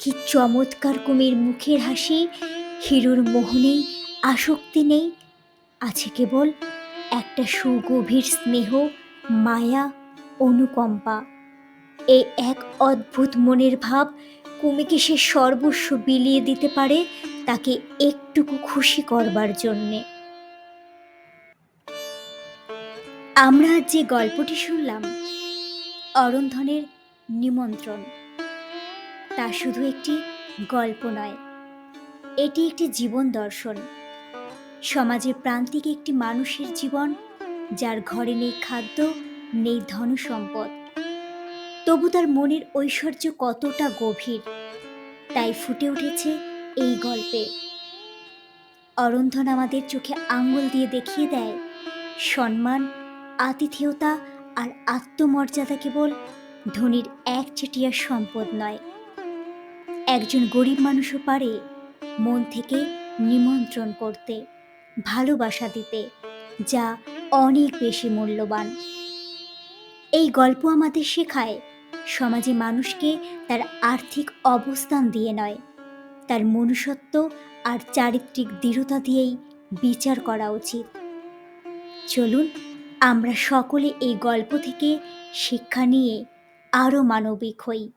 কি চমৎকার কুমির মুখের হাসি, হিরোর মোহ নেই, আসক্তি নেই। আছে কেবল একটা সুগভীর স্নেহ, মায়া, অনুকম্পা। এই এক অদ্ভুত মনের ভাব কুমিকে সে সর্বস্ব বিলিয়ে দিতে পারে তাকে একটুকু খুশি করবার জন্যে। আমরা যে গল্পটি শুনলাম, অরন্ধনের নিমন্ত্রণ। তা শুধু একটি গল্প নয়। এটি একটি জীবন দর্শন। সমাজের প্রান্তিক একটি মানুষের জীবন, যার ঘরে নেই খাদ্য, নেই ধন সম্পদ। তবু তার মনের ঐশ্বর্য কতটা গভীর, তাই ফুটে উঠেছে এই গল্পে। অরন্ধন আমাদের চোখে আঙ্গুল দিয়ে দেখিয়ে দেয়, সম্মান, আতিথেয়তা আর আত্মমর্যাদা কেবল ধনীর একচেটিয়া সম্পদ নয়। একজন গরিব মানুষও পারে মন থেকে নিমন্ত্রণ করতে, ভালোবাসা দিতে, যা অনেক বেশি মূল্যবান। এই গল্প আমাদের শেখায়, সমাজে মানুষকে তার আর্থিক অবস্থান দিয়ে নয়, তার মনুষ্যত্ব আর চারিত্রিক দৃঢ়তা দিয়েই বিচার করা উচিত। চলুন, আমরা সকলে এই গল্প থেকে শিক্ষা নিয়ে আরও মানবিক হই।